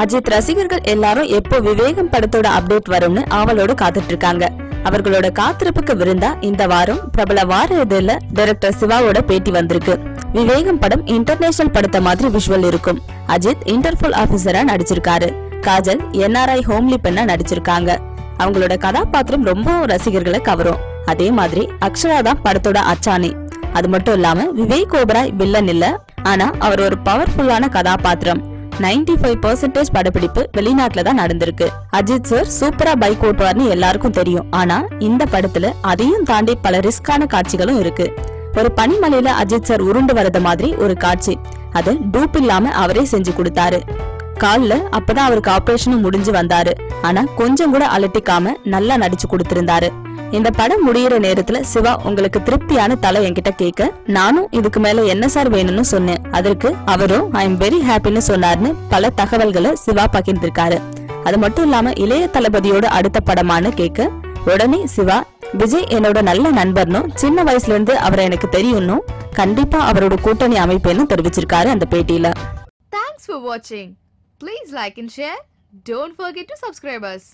அஜித் ரசிகர்கள் எல்லாரும் எப்போ விவேகம் படத்தோட அப்டேட் வரும்னு ஆவலோடு காத்துட்டு இருக்காங்க அவர்களோட காத்திருப்புக்கு விருந்தா இந்த வாரம் பிரபல வார இதழில் டைரக்டர் சிவாவோட பேட்டி வந்திருக்கு. விவேகம் படம் இன்டர்நேஷனல் படத்த மாதிரி விஷுவல் இருக்கும். அஜித் இன்டர்போல் ஆபீசரா நடிச்சிருக்காரு. காஜல் என்ஆர்ஐ ஹோம்லி பெண்ணா நடிச்சிருக்காங்க. அவங்களோட கதாபாத்திரம் ரொம்ப ரசிகர்களை கவரும். அதே மாதிரி அக்ஷரா தான் படத்தோட அச்சானி அது மட்டும் இல்லாம விவேக் ஓபராய் வில்லன் இல்ல ஆனா அவர் ஒரு பவர்ஃபுல்லான கதாபாத்திரம். 95% ஃபைவ் பர்சன்டேஜ் படப்பிடிப்பு வெளிநாட்டுல தான் நடந்திருக்கு. அஜித் சார் சூப்பரா பைக் ஓட்டுவார்னு எல்லாருக்கும் தெரியும். ஆனா இந்த படத்துல அதையும் தாண்டி பல ரிஸ்கான காட்சிகளும் இருக்கு. ஒரு பனிமலையில அஜித் சார் உருண்டு வரத மாதிரி ஒரு காட்சி. அது டூப் இல்லாம அவரே செஞ்சு கொடுத்தாரு. கால்ல அப்பதான் அவருக்கு ஆபரேஷனும் முடிஞ்சு வந்தாரு. ஆனா கொஞ்சம் கூட அலட்டிக்காம நல்லா நடிச்சு கொடுத்திருந்தாரு. இந்த படம் முடியிற நேரத்துல சிவா உங்களுக்கு திருப்தியான தலை என்கிட்ட கேட்க நானும் இதுக்கு மேல என்ன சார் வேணும்னு சொன்னேன் அதற்கு அவரும் ஐ எம் வெரி ஹாப்பின்னு சொன்னார்னு பல தகவல்களை சிவா பகிர்ந்திருக்காரு அது மட்டும் இல்லாம இளைய தளபதியோட அடுத்த படமான்னு கேட்க உடனே சிவா விஜய் என்னோட நல்ல நண்பர்னும் சின்ன வயசுல இருந்து அவரை எனக்கு தெரியும்னும் கண்டிப்பா அவரோட கூட்டணி அமைப்பேன்னு தெரிவிச்சிருக்காரு அந்த பேட்டியில thanks for watching. Please like and share Don't forget to subscribe us.